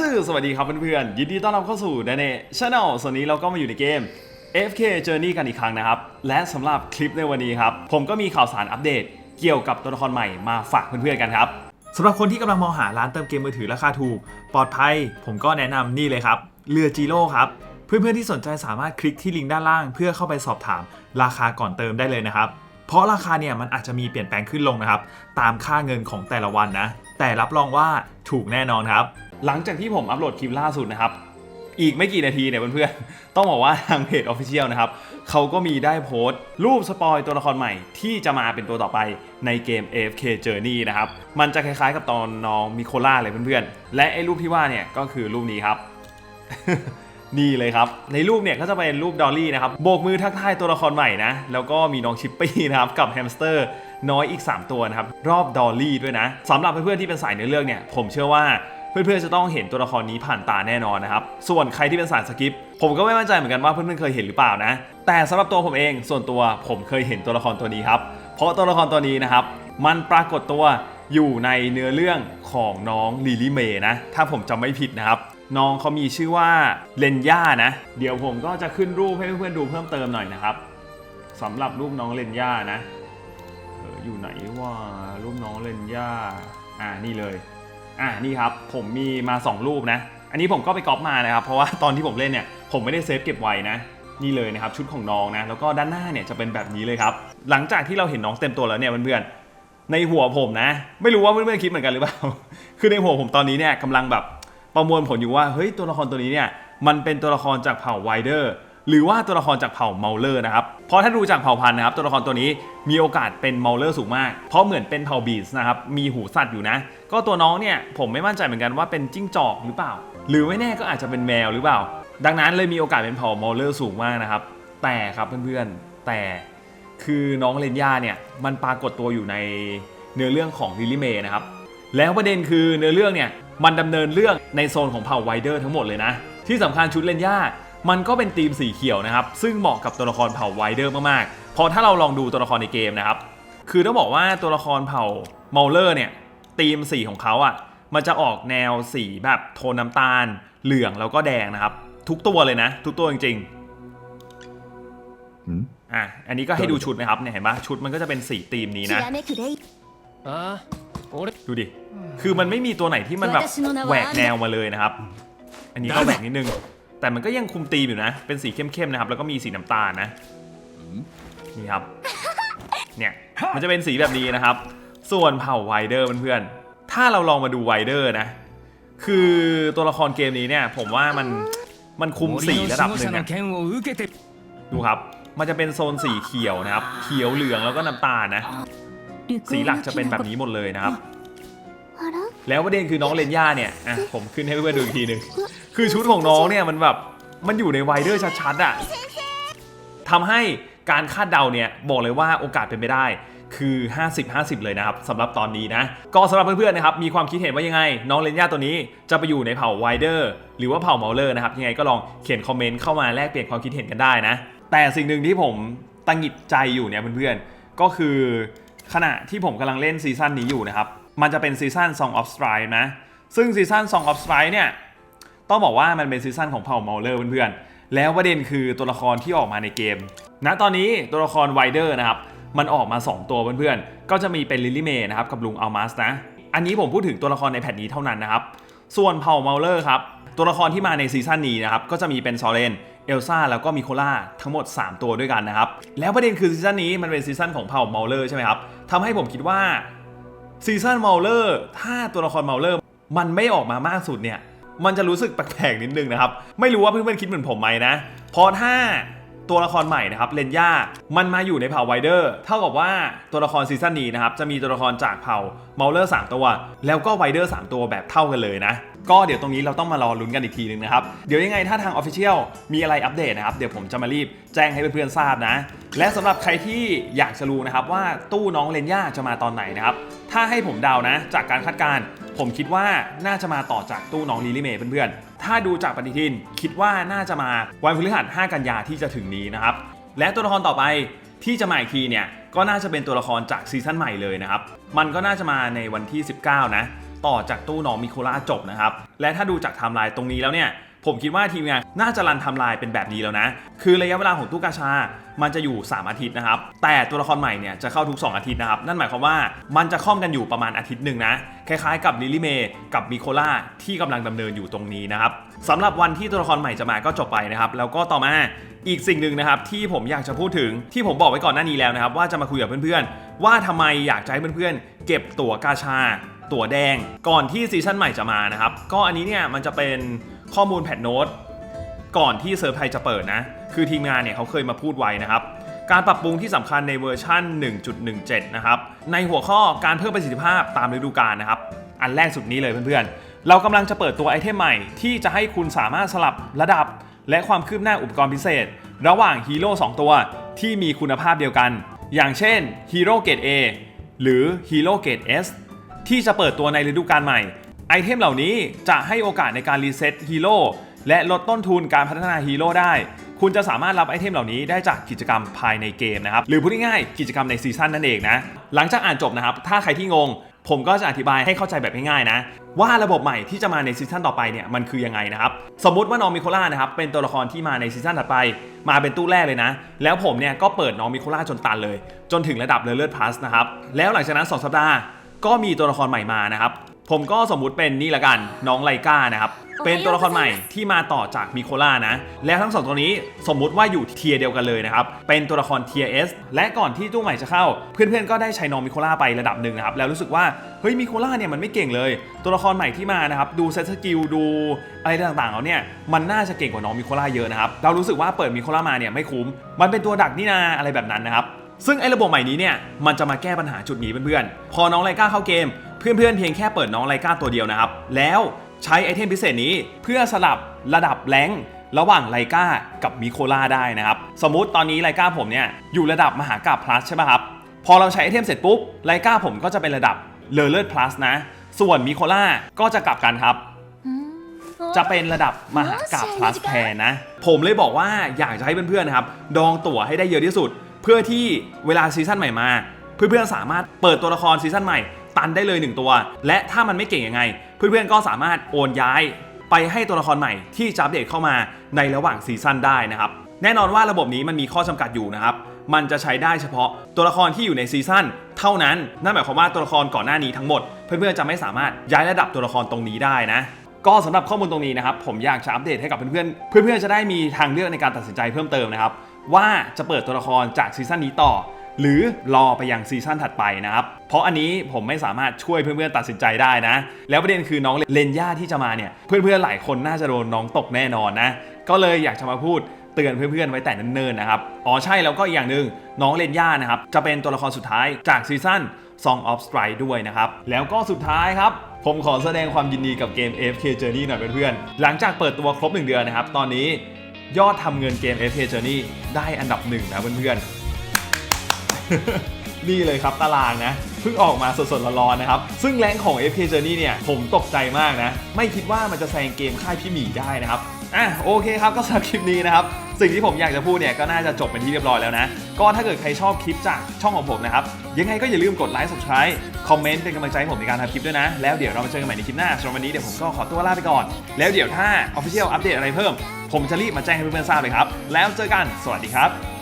ซื่อสวัสดีครับเพื่อนๆ ยินดีต้อนรับเข้าสู่ดนเน่ช n แนลส่วนนี้เราก็มาอยู่ในเกม FK Journey กันอีกครั้งนะครับ และสำหรับคลิปในวันนี้ครับ ผมก็มีข่าวสารอัปเดต เกี่ยวกับตัวละครใหม่มาฝากเพื่อนๆกันครับสำหรับคนที่กำลังมองหาร้านเติมเกมมือถือราคาถูก ปลอดภัย ผมก็แนะนำนี่เลยครับ เรือจีโร่ครับ เพื่อนๆที่สนใจสามารถคลิกที่ลิงก์ด้านล่าง เพื่อเข้าไปสอบถามราคาก่อนเติมได้เลยนะครับ เพราะราคาเนี่ยมันอาจจะมีเปลี่ยนแปลงขึ้นลงนะครับ ตามค่าเงินของแต่ละวันนะ แต่รับรองว่าถูกแน่นอนครับ หลังจากที่ผมอัปโหลดคลิปล่าสุดนะครับ อีกไม่กี่นาทีเนี่ยเพื่อนๆ ต้องบอกว่าทางเพจ Official นะครับเขาก็มีได้โพสต์ รูปสปอยตัวละครใหม่ที่จะมาเป็นตัวต่อไปในเกม AFK Journey นะครับ มันจะคล้ายๆกับตอนน้องมิโคล่าเลยเพื่อนๆ และไอ้รูปที่ว่าเนี่ยก็คือรูปนี้ครับ นี่เลยครับ ในรูปเนี่ยก็จะเป็นรูปดอลลี่นะครับ โบกมือทักทายตัวละครใหม่นะ แล้วก็มีน้องชิปปี้นะครับ กับแฮมสเตอร์น้อยอีก 3 ตัวนะครับ รอบดอลลี่ด้วยนะสำหรับเพื่อนๆที่เป็นสายเนื้อเรื่องเนี่ย ผมเชื่อว่า เพื่อนๆจะต้องเห็นตัวละครนี้ผ่านตาแน่นอนนะครับ ส่วนใครที่เป็นสายสกิป ผมก็ไม่มั่นใจเหมือนกันว่าเพื่อนๆเคยเห็นหรือเปล่านะ แต่สำหรับตัวผมเองส่วนตัวผมเคยเห็นตัวละครตัวนี้ครับ เพราะตัวละครตัวนี้นะครับ มันปรากฏตัวอยู่ในเนื้อเรื่องของน้องลิลี่เมย์นะ ถ้าผมจำไม่ผิดนะครับ น้องเขามีชื่อว่าเลนย่านะ เดี๋ยวผมก็จะขึ้นรูปให้เพื่อนๆดูเพิ่มเติมหน่อยนะครับสำหรับรูปน้องเลนย่านะอออยู่ไหนว่ารูปน้องเลนย่าอ่านี่เลย อ่านี่ครับผมมีมา 2 รูปนะ อันนี้ผมก็ไปก๊อปมานะครับ เพราะว่าตอนที่ผมเล่นเนี่ยผมไม่ได้เซฟเก็บไว้นะนี่เลยนะครับชุดของน้องนะแล้วก็ด้านหน้าเนี่ยจะเป็นแบบนี้เลยครับ หลังจากที่เราเห็นน้องเต็มตัวแล้วเนี่ยเพื่อนๆในหัวผมนะ ไม่รู้ว่าเพื่อนๆคิดเหมือนกันหรือเปล่า คือในหัวผมตอนนี้เนี่ยกำลังแบบประมวลผลอยู่ว่าเฮ้ยตัวละครตัวนี้เนี่ยมันเป็นตัวละครจากเผ่าไวเดอร์ หรือว่าตัวละครจากเผ่าเมาเลอร์นะครับ เพราะถ้าดูจากเผ่าพันธุ์นะครับ ตัวละครตัวนี้มีโอกาสเป็นเมาเลอร์สูงมาก เพราะเหมือนเป็นเผ่าบีสนะครับ มีหูสัตว์อยู่นะ ก็ตัวน้องเนี่ยผมไม่มั่นใจเหมือนกันว่าเป็นจิ้งจอกหรือเปล่า หรือไม่แน่ก็อาจจะเป็นแมวหรือเปล่า ดังนั้นเลยมีโอกาสเป็นเผ่าเมาเลอร์สูงมากนะครับ แต่ครับเพื่อนๆ แต่คือน้องเลนย่าเนี่ยมันปรากฏตัวอยู่ในเนื้อเรื่องของลิลิเมนะครับ แล้วประเด็นคือเนื้อเรื่องเนี่ยมันดำเนินเรื่องในโซนของเผ่าไวเดอร์ทั้งหมดเลยนะ ที่สำคัญชุดเลนย่า มันก็เป็นธีมสีเขียวนะครับ ซึ่งเหมาะกับตัวละครเผ่าไวเดอร์มากๆ พอถ้าเราลองดูตัวละครในเกมนะครับ คือต้องบอกว่าตัวละครเผ่าเมลเลอร์เนี่ยธีมสีของเขาอะ่ะ มันจะออกแนวสีแบบโทนน้ำตาล เหลืองแล้วก็แดงนะครับ ทุกตัวเลยนะ ทุกตัวจริงๆอันนี้ก็ให้ดูชุดนะครับเนี่ยเห็นปะชุดมันก็จะเป็นสีธีมนี้นะดูดิ คือมันไม่มีตัวไหนที่มันแบบแหวกแนวมาเลยนะครับ อันนี้ก็แหวกนิดนึง แต่มันก็ยังคุมตีมอยู่นะ เป็นสีเข้มๆนะครับ แล้วก็มีสีน้ำตาลนะ นี่ครับ เนี่ย มันจะเป็นสีแบบนี้นะครับ ส่วนเผ่าไวเดอร์เพื่อนๆ ถ้าเราลองมาดูไวเดอร์นะ คือตัวละครเกมนี้เนี่ย ผมว่ามัน มันคุมสีระดับหนึ่งนะดูครับ มันจะเป็นโซนสีเขียวนะครับ เขียวเหลืองแล้วก็น้ำตาลนะ สีหลักจะเป็นแบบนี้หมดเลยนะครับ แล้วประเด็นคือน้องเลนย่าเนี่ย อะ ผมขึ้นให้เพื่อนดูอีกทีหนึ่ง คือชุดของน้องเนี่ยมันแบบมันอยู่ในไวเดอร์ชัดๆอะทำให้การคาดเดาเนี่ยบอกเลยว่าโอกาสเป็นไปได้คือ 50-50 เลยนะครับสำหรับตอนนี้นะ ก็สำหรับเพื่อนๆนะครับมีความคิดเห็นว่ายังไง น้องเลนย่าตัวนี้จะไปอยู่ในเผ่าไวเดอร์หรือว่าเผ่าเมาเลอร์นะครับยังไงก็ลองเขียนคอมเมนต์เข้ามาแลกเปลี่ยนความคิดเห็นกันได้นะ แต่สิ่งหนึ่งที่ผมตังหิดใจอยู่เนี่ยเพื่อนๆก็คือขณะที่ผมกำลังเล่นซีซั่นนี้อยู่นะครับมันจะเป็นซีซั่น Song of Strike นะซึ่งซีซั่น Song of Strike เนี่ย ต้องบอกว่ามันเป็นซีซั่นของเผ่าเมาเลอร์เพื่อนๆ แล้วประเด็นคือตัวละครที่ออกมาในเกม ณ ตอนนี้ตัวละครไวเดอร์นะครับ มันออกมา 2 ตัวเพื่อนๆ ก็จะมีเป็นลิลี่เมย์นะครับกับลุงอัลมัสนะ อันนี้ผมพูดถึงตัวละครในแพทนี้เท่านั้นนะครับ ส่วนเผ่าเมาเลอร์ครับ ตัวละครที่มาในซีซั่นนี้นะครับ ก็จะมีเป็นซอเรน เอลซ่า แล้วก็มิโคล่า ทั้งหมด 3 ตัวด้วยกันนะครับ แล้วประเด็นคือซีซั่นนี้มันเป็นซีซั่นของเผ่าเมาเลอร์ใช่ไหมครับทำให้ผมคิดว่าซีซั่นเมาเลอร์ถ้าตัวละครเมาเลอร์มันไม่ออกมามากสุดเนี่ย มันจะรู้สึกแปลกๆนิดนึงนะครับ ไม่รู้ว่าเพื่อนๆคิดเหมือนผมไหมนะเพราะถ้าตัวละครใหม่นะครับเลนย่ามันมาอยู่ในเผ่าไวเดอร์เท่ากับว่าตัวละครซีซั่นนี้นะครับจะมีตัวละครจากเผ่าเมาเลอร์3ตัว แล้วก็ไวเดอร์3ตัวแบบเท่ากันเลยนะ ก็เดี๋ยวตรงนี้เราต้องมารอลุ้นกันอีกทีนึงนะครับ เดี๋ยวยังไงถ้าทาง Official มีอะไรอัปเดตนะครับ เดี๋ยวผมจะมารีบแจ้งให้เพื่อนๆทราบนะ และสำหรับใครที่อยากจะรู้นะครับว่าตู้น้องเลนย่าจะมาตอนไหนนะครับถ้าให้ผมเดานะ จากการคาดการณ์ ผมคิดว่าน่าจะมาต่อจากตู้น้องลิลิเมย์เพื่อนๆ ถ้าดูจากปฏิทินคิดว่าน่าจะมาวันพฤหัส 5 กันยาที่จะถึงนี้นะครับ และตัวละครต่อไปที่จะมาอีกทีเนี่ยก็น่าจะเป็นตัวละครจากซีซั่นใหม่เลยนะครับ มันก็น่าจะมาในวันที่ 19 นะ ต่อจากตู้น้องมิโคล่าจบนะครับ และถ้าดูจากไทม์ไลน์ตรงนี้แล้วเนี่ย ผมคิดว่าทีมงานน่าจะรันทำลายเป็นแบบนี้แล้วนะ คือระยะเวลาของตู้กาชา มันจะอยู่ 3 อาทิตย์นะครับ แต่ตัวละครใหม่เนี่ยจะเข้าทุก 2 อาทิตย์นะครับ นั่นหมายความว่ามันจะค่อมกันอยู่ประมาณอาทิตย์หนึ่งนะ คล้ายๆกับลิลิเมกับมิโคล่าที่กำลังดำเนินอยู่ตรงนี้นะครับสำหรับวันที่ตัวละครใหม่จะมาก็จบไปนะครับ แล้วก็ต่อมาอีกสิ่งหนึ่งนะครับที่ผมอยากจะพูดถึงที่ผมบอกไว้ก่อนหน้านี้แล้วนะครับว่าจะมาคุยกับเพื่อนๆ ว่าทำไมอยากจะให้เพื่อนๆ เก็บตั๋วกาชาตั๋วแดง ก่อนที่ซีซั่นใหม่จะมานะครับ ก็อันนี้เนี่ยมันจะเป็น ข้อมูลแพทโน้ตก่อนที่เซิร์ฟไทยจะเปิดนะ คือทีมงานเนี่ยเขาเคยมาพูดไว้นะครับ การปรับปรุงที่สำคัญในเวอร์ชั่น1.17 นะครับ ในหัวข้อการเพิ่มประสิทธิภาพตามฤดูกาลนะครับ อันแรกสุดนี้เลยเพื่อนๆ เรากำลังจะเปิดตัวไอเทมใหม่ ที่จะให้คุณสามารถสลับระดับ และความคืบหน้าอุปกรณ์พิเศษ ระหว่างฮีโร่2ตัวที่มีคุณภาพเดียวกัน อย่างเช่นฮีโร่เกรด A หรือฮีโร่เกรด S ที่จะเปิดตัวในฤดูกาลใหม่ ไอเทมเหล่านี้จะให้โอกาสในการรีเซ็ตฮีโร่และลดต้นทุนการพัฒนาฮีโร่ได้ คุณจะสามารถรับไอเทมเหล่านี้ได้จากกิจกรรมภายในเกมนะครับ หรือพูดง่ายๆกิจกรรมในซีซั่นนั่นเองนะ หลังจากอ่านจบนะครับ ถ้าใครที่งง ผมก็จะอธิบายให้เข้าใจแบบง่ายๆนะ ว่าระบบใหม่ที่จะมาในซีซั่นต่อไปเนี่ยมันคือยังไงนะครับ สมมติว่าน้องมิโคล่านะครับเป็นตัวละครที่มาในซีซั่นถัดไป มาเป็นตู้แรกเลยนะ แล้วผมเนี่ยก็เปิดน้องมิโคล่าจนตันเลย จนถึงระดับเลเลิศพลัสนะครับ แล้วหลังจากนั้นสองสัปดาห์ก็มีตัวละครใหม่มานะครับ ผมก็สมมุติเป็นนี่ละกันน้องไลกานะครับ เป็นตัวละครใหม่ที่มาต่อจากมิโคล่านะ แล้วทั้งสองตัวนี้สมมุติว่าอยู่เทียร์เดียวกันเลยนะครับ เป็นตัวละครเทียร์เอสและก่อนที่ตู้ใหม่จะเข้า เพื่อนๆก็ได้ใช้น้องมิโคล่าไประดับหนึ่งนะครับ แล้วรู้สึกว่า เฮ้ยมิโคล่าเนี่ยมันไม่เก่งเลย ตัวละครใหม่ที่มานะครับ ดูเซตสกิลดูอะไรต่างๆแล้วเนี่ยมันน่าจะเก่งกว่าน้องมิโคล่าเยอะนะครับเรารู้สึกว่าเปิดมิโคล่ามาเนี่ยไม่คุ้ม มันเป็นตัวดักนี่นาอะไรแบบนั้นนะครับซึ่งไอ้ระบบใหม่นี้เนี่ยมันจะมาแก้ปัญหาจุดนี้เพื่อนๆ พอน้องไลก้าเข้าเกม เพื่อนๆเพียงแค่เปิดน้องไลกาตัวเดียวนะครับ แล้วใช้ไอเทมพิเศษนี้เพื่อสลับระดับแรงระหว่างไลกากับมิโคล่าได้นะครับ สมมุติตอนนี้ไลกาผมเนี่ยอยู่ระดับมหากาพลัสใช่ไหมครับ พอเราใช้ไอเทมเสร็จปุ๊บไลกาผมก็จะเป็นระดับเลเลิศพลัสนะ ส่วนมิโคล่าก็จะกลับกันครับ จะเป็นระดับมหากาพย์ plus แทนนะ ผมเลยบอกว่าอยากจะให้เพื่อนๆนะครับ ดองตั๋วให้ได้เยอะที่สุด เพื่อที่เวลาซีซั่นใหม่มา เพื่อนๆสามารถเปิดตัวละครซีซั่นใหม่ ตันได้เลย 1 ตัว และถ้ามันไม่เก่งยังไง เพื่อนๆก็สามารถโอนย้ายไปให้ตัวละครใหม่ที่จะอัปเดตเข้ามาในระหว่างซีซั่นได้นะครับแน่นอนว่าระบบนี้มันมีข้อจำกัดอยู่นะครับ มันจะใช้ได้เฉพาะตัวละครที่อยู่ในซีซั่นเท่านั้น นั่นหมายความว่าตัวละครก่อนหน้านี้ทั้งหมด เพื่อนๆจะไม่สามารถย้ายระดับตัวละครตรงนี้ได้นะก็สำหรับข้อมูลตรงนี้นะครับ ผมอยากจะอัปเดตให้กับเพื่อนๆ เพื่อนๆจะได้มีทางเลือกในการตัดสินใจเพิ่มเติมนะครับ ว่าจะเปิดตัวละครจากซีซั่นนี้ต่อ หรือรอไปยังซีซั่นถัดไปนะครับ เพราะอันนี้ผมไม่สามารถช่วยเพื่อนๆตัดสินใจได้นะ แล้วประเด็นคือน้องเลนย่าที่จะมาเนี่ยเพื่อนๆหลายคนน่าจะโดนน้องตกแน่นอนนะ ก็เลยอยากจะมาพูดเตือนเพื่อนๆไว้แต่เนิ่นๆนะครับอ๋อใช่แล้วก็อีกอย่างหนึ่งน้องเลนย่านะครับจะเป็นตัวละครสุดท้ายจากซีซั่น Song of Strike ด้วยนะครับ แล้วก็สุดท้ายครับ ผมขอแสดงความยินดีกับเกม FK Journey หน่อยเพื่อนๆ หลังจากเปิดตัวครบ 1 เดือนนะครับ ตอนนี้ยอดทำเงินเกม FK Journey ได้อันดับหนึ่งนะเพื่อนๆ นี่เลยครับตารางนะเพิ่งออกมาสดๆร้อนๆนะครับ ซึ่งแรงของ FK Journey เนี่ย ผมตกใจมากนะ ไม่คิดว่ามันจะแซงเกมค่ายพี่หมีได้นะครับอะโอเคครับก็สำหรับคลิปนี้นะครับ สิ่งที่ผมอยากจะพูดเนี่ยก็น่าจะจบเป็นที่เรียบร้อยแล้วนะ ก็ถ้าเกิดใครชอบคลิปจากช่องของผมนะครับ ยังไงก็อย่าลืมกดไลค์ subscribe คอมเมนต์เป็นกำลังใจให้ผมในการทำคลิปด้วยนะ แล้วเดี๋ยวเรามาเจอกันใหม่ในคลิปหน้าสำหรับวันนี้เดี๋ยวผมก็ขอตัวลาไปก่อน แล้วเดี๋ยวถ้า Official อัปเดตอะไรเพิ่ม ผมจะรีบมาแจ้งให้เพื่อนๆทราบเลยครับแล้วเจอกันสวัสดีครับ